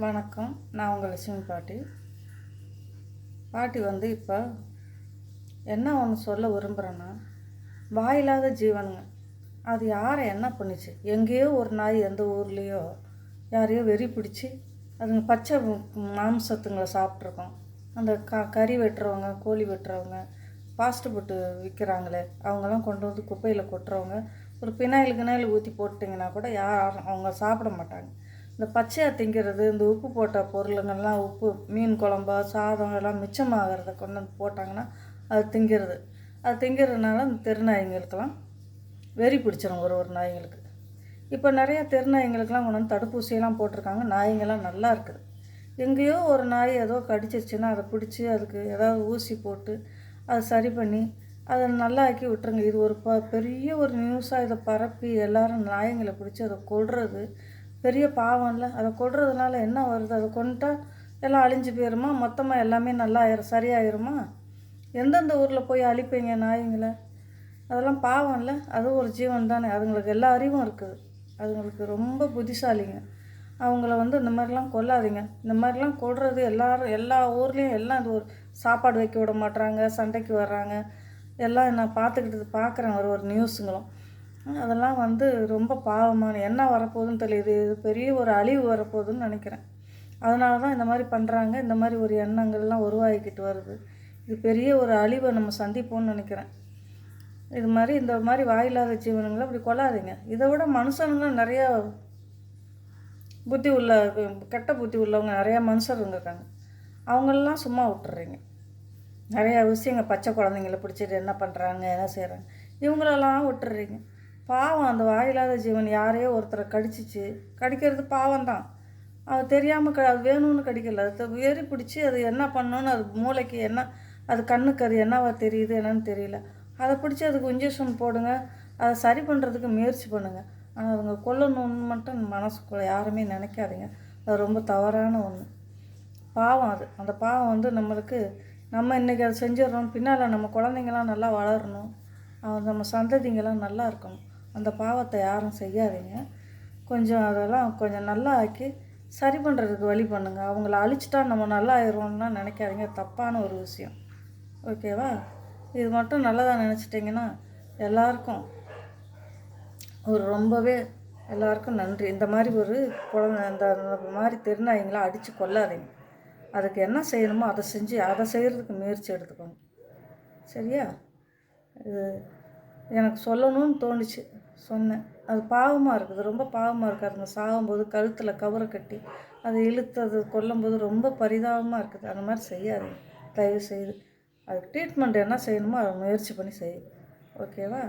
வணக்கம். நான் உங்கள் லட்சுமி பாட்டி. பாட்டி வந்து இப்போ என்ன ஒன்று சொல்ல விரும்புகிறேன்னா வாயில்லாத ஜீவனுங்க. அது யாரை என்ன பண்ணுச்சு? எங்கேயோ ஒரு நாய் எந்த ஊர்லேயோ யாரையோ வெறி பிடிச்சி அதுங்க பச்சை மாம்சத்துங்களை சாப்பிட்ருக்கோம் அந்த க கறி வெட்டுறவங்க கோழி வெட்டுறவங்க ஃபாஸ்ட் ஃபுட்டு விற்கிறாங்களே அவங்கெல்லாம் கொண்டு வந்து குப்பையில் கொட்டுறவங்க ஒரு பினாயில் கினாயில் ஊற்றி போட்டிங்கன்னா கூட யாரும் அவங்க சாப்பிட மாட்டாங்க. இந்த பச்சையாக திங்கிறது இந்த உப்பு போட்ட பொருளுங்கள்லாம் உப்பு மீன் குழம்பு சாதம் எல்லாம் மிச்சமாகிறத கொண்டு வந்து போட்டாங்கன்னா அது திங்கிறது. அது திங்கிறதுனால இந்த தெருநாய்ங்களுக்கெல்லாம் வெறி பிடிச்சிரும் ஒரு ஒரு நாய்ங்களுக்கு. இப்போ நிறைய தெருநாய்ங்களுக்கெல்லாம் கொண்டு வந்து தடுப்பூசியெல்லாம் போட்டிருக்காங்க. நாய்ங்கெல்லாம் நல்லா இருக்குது. எங்கேயோ ஒரு நாய் ஏதோ கடிச்சிருச்சுன்னா அதை பிடிச்சி அதுக்கு ஏதாவது ஊசி போட்டு அதை சரி பண்ணி அதை நல்லா ஆக்கி விட்டுருங்க. இது ஒரு ப பெரிய ஒரு நியூஸாக இதை பரப்பி எல்லோரும் நாயங்களை பிடிச்சி அதை கொள்வது பெரிய பாவம் இல்லை அதை கொடுறதுனால என்ன வருது? அதை கொண்டுட்டா எல்லாம் அழிஞ்சு போயிருமா? மொத்தமாக எல்லாமே நல்லா ஆயிரும் சரியாயிருமா? எந்தெந்த ஊரில் போய் அழிப்பீங்க நாய்ங்களை? அதெல்லாம் பாவம் இல்லை அதுவும் ஒரு ஜீவன் தானே. அதுங்களுக்கு எல்லா அறிவும் இருக்குது. அதுங்களுக்கு ரொம்ப புத்திசாலிங்க. அவங்கள வந்து இந்த மாதிரிலாம் கொல்லாதீங்க. இந்த மாதிரிலாம் கொடுறது எல்லாரும் எல்லா ஊர்லேயும் எல்லாம் இது ஒரு சாப்பாடு வைக்க விட மாட்றாங்க சண்டைக்கு வர்றாங்க. எல்லாம் நான் பார்த்துக்கிட்டு பார்க்குறேன். ஒரு ஒரு நியூஸுங்களும். அதெல்லாம் வந்து ரொம்ப பாவமான என்ன வரப்போகுதுன்னு தெரியுது. இது பெரிய ஒரு அழிவு வரப்போகுதுன்னு நினைக்கிறேன். அதனால தான் இந்த மாதிரி பண்ணுறாங்க இந்த மாதிரி ஒரு எண்ணங்கள்லாம் உருவாகிக்கிட்டு வருது. இது பெரிய ஒரு அழிவை நம்ம சந்திப்போம்னு நினைக்கிறேன். இது மாதிரி இந்த மாதிரி வாயில்லாத ஜீவனங்களை அப்படி கொள்ளாதீங்க. இதை விட மனுஷனுங்களும் நிறையா புத்தி உள்ள கெட்ட புத்தி உள்ளவங்க நிறையா மனுஷருங்க இருக்காங்க அவங்களெலாம் சும்மா விட்டுறீங்க. நிறையா விஷயங்க பச்சை குழந்தைங்கள பிடிச்சிட்டு என்ன பண்ணுறாங்க என்ன செய்கிறாங்க இவங்களெல்லாம் விட்டுறீங்க. பாவம் அந்த வாயில்லாத ஜீவன் யாரையோ ஒருத்தரை கடிச்சிச்சு. கடிக்கிறது பாவம் தான் அது தெரியாமல் க அது வேணும்னு கடிக்கல. அது வேறி பிடிச்சி அது என்ன பண்ணணும்னு அது மூளைக்கு என்ன அது கண்ணுக்கு அது என்னவா தெரியுது என்னன்னு தெரியல. அதை பிடிச்சி அதுக்கு இன்ஜெக்ஷன் போடுங்க. அதை சரி பண்ணுறதுக்கு முயற்சி பண்ணுங்கள் ஆனால் அதுங்க கொல்லணும்னு மட்டும் மனசுக்குள்ளே யாருமே நினைக்காதீங்க. அது ரொம்ப தவறான ஒன்று பாவம் அது. அந்த பாவம் வந்து நம்மளுக்கு நம்ம இன்றைக்கி அதை செஞ்சிடறோம். பின்னால் நம்ம குழந்தைங்களாம் நல்லா வளரணும். அவங்க நம்ம சந்ததிங்கெல்லாம் நல்லா இருக்கணும். அந்த பாவத்தை யாரும் செய்யாதீங்க. கொஞ்சம் அதெல்லாம் கொஞ்சம் நல்லா ஆக்கி சரி பண்ணுறதுக்கு வழி பண்ணுங்கள் அவங்கள அழிச்சிட்டா நம்ம நல்லா ஆயிடுவோம்னா நினைக்காதீங்க. தப்பான ஒரு விஷயம். ஓகேவா? இது மட்டும் நல்லதாக நினச்சிட்டிங்கன்னா எல்லாருக்கும் ஒரு ரொம்பவே எல்லாருக்கும் நன்றி. இந்த மாதிரி ஒரு குழந்த இந்த மாதிரி திருநாய்ங்களை அடித்து கொள்ளாதீங்க அதுக்கு என்ன செய்யணுமோ அதை செஞ்சு அதை செய்கிறதுக்கு முயற்சி எடுத்துக்கோங்க. சரியா? இது எனக்கு சொல்லணும்னு தோணுச்சு. சொன்னேன். அது பாவமாக இருக்குது. ரொம்ப பாவமாக இருக்குது. அதுங்க சாகும்போது கழுத்தில் கவரை கட்டி அதை இழுத்து அது கொல்லும்போது ரொம்ப பரிதாபமாக இருக்குது. அந்த மாதிரி செய்யாதீங்க. தயவு செய்து. அதுக்கு ட்ரீட்மெண்ட் என்ன செய்யணுமோ அதை முயற்சி பண்ணி செய்யும் ஓகேவா